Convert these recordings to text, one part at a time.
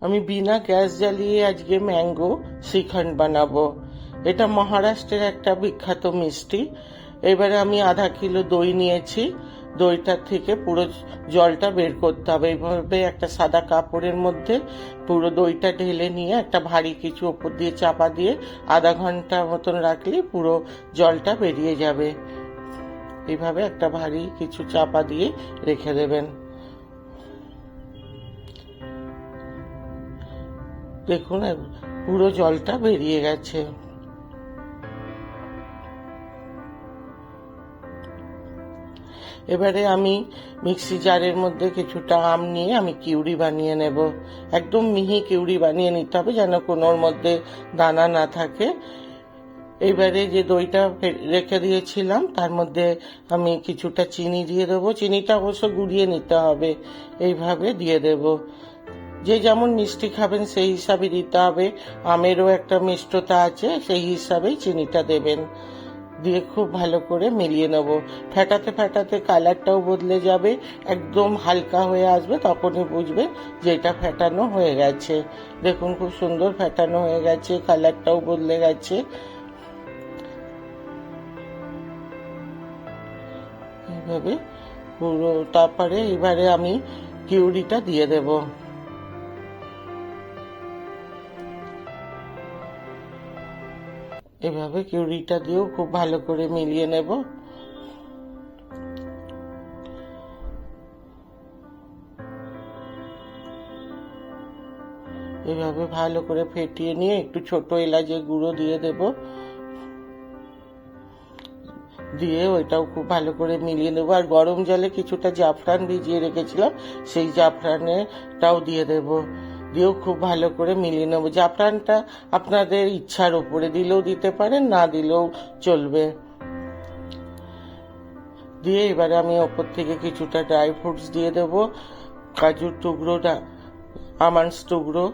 আমি বিনা গ্যাস জ্বালিয়ে আজকে ম্যাঙ্গো শ্রীখণ্ড বানাবো। এটা মহারাষ্ট্রের একটা বিখ্যাত মিষ্টি। এবারে আমি আধা কিলো দই নিয়েছি। দইটার থেকে পুরো জলটা বের করতে হবে। এইভাবে একটা সাদা কাপড়ের মধ্যে পুরো দইটা ঢেলে নিয়ে একটা ভারী কিছু ওপর দিয়ে চাপা দিয়ে আধা ঘণ্টা মতন রাখলে পুরো জলটা বেরিয়ে যাবে। এইভাবে একটা ভারী কিছু চাপা দিয়ে রেখে দেবেন। দেখুন পুরো জলটা বেরিয়ে গেছে। এবারে আমি মিক্সি জারের মধ্যে কিছুটা আম নিয়ে আমি কিউড়ি বানিয়ে নেব। একদম মিহি কিউড়ি বানিয়ে নিতে হবে যেন কোনোর মধ্যে দানা না থাকে। এবারে যে দইটা রেখে দিয়েছিলাম, তার মধ্যে আমি কিছুটা চিনি দিয়ে দেবো। চিনিটা অবশ্য গুঁড়িয়ে নিতে হবে। এইভাবে দিয়ে দেব। যে যেমন মিষ্টি খাবেন, সেই হিসাবে দিতে হবে। আমেরও একটা মিষ্টতা আছে, সেই হিসাবেই চিনিটা দেবেন। দিয়ে খুব ভালো করে মিলিয়ে নেব। ফেটাতে ফেটাতে কালারটাও বদলে যাবে, একদম হালকা হয়ে আসবে, তখনই বুঝবে যে এটা ফেটানো হয়ে গেছে। দেখুন, খুব সুন্দর ফেটানো হয়ে গেছে, কালারটাও বদলে গেছে। এইভাবে পুরো, তারপরে এবারে আমি কিউরিটা দিয়ে দেব। এভাবে কিউড়িটা দিয়েও খুব ভালো করে মিলিয়ে নেব। এভাবে ভালো করে ফেটিয়ে নিয়ে একটু ছোট এলাচের গুঁড়ো দিয়ে দেব। দিয়ে ওইটাও খুব ভালো করে মিলিয়ে নেব। আর গরম জলে কিছুটা জাফরান ভিজিয়ে রেখেছিলাম, সেই জাফরানেটাও দিয়ে দেব। দিয়েও খুব ভালো করে মিলিয়ে নেব। জাফরানটা আপনাদের ইচ্ছার উপরে দিলেও দিতে পারেন, না দিলেও চলবে। দিয়ে এবারে আমি ওপর থেকে কিছুটা ড্রাই ফ্রুটস দিয়ে দেব। কাজুর টুকরো আমন্ডস টুকরো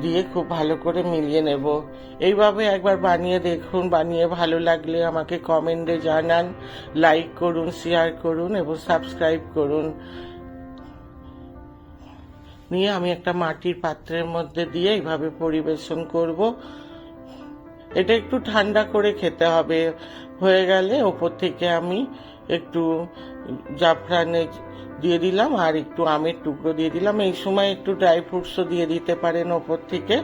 দিয়ে খুব ভালো করে মিলিয়ে নেব। এইভাবে একবার বানিয়ে দেখুন, বানিয়ে ভালো লাগলে আমাকে কমেন্টে জানান লাইক করুন শেয়ার করুন এবং সাবস্ক্রাইব করুন। নিয়ে আমি একটা মাটির পাত্রের মধ্যে দিয়ে এইভাবে পরিবেশন করব। এটা একটু ঠান্ডা করে খেতে হবে। হয়ে গেলে ওপর থেকে আমি একটু জাফরানে দিয়ে দিলাম আর একটু আমের টুকরো দিয়ে দিলাম। এই সময় একটু ড্রাই ফ্রুটসও দিয়ে দিতে পারেন ওপর থেকে।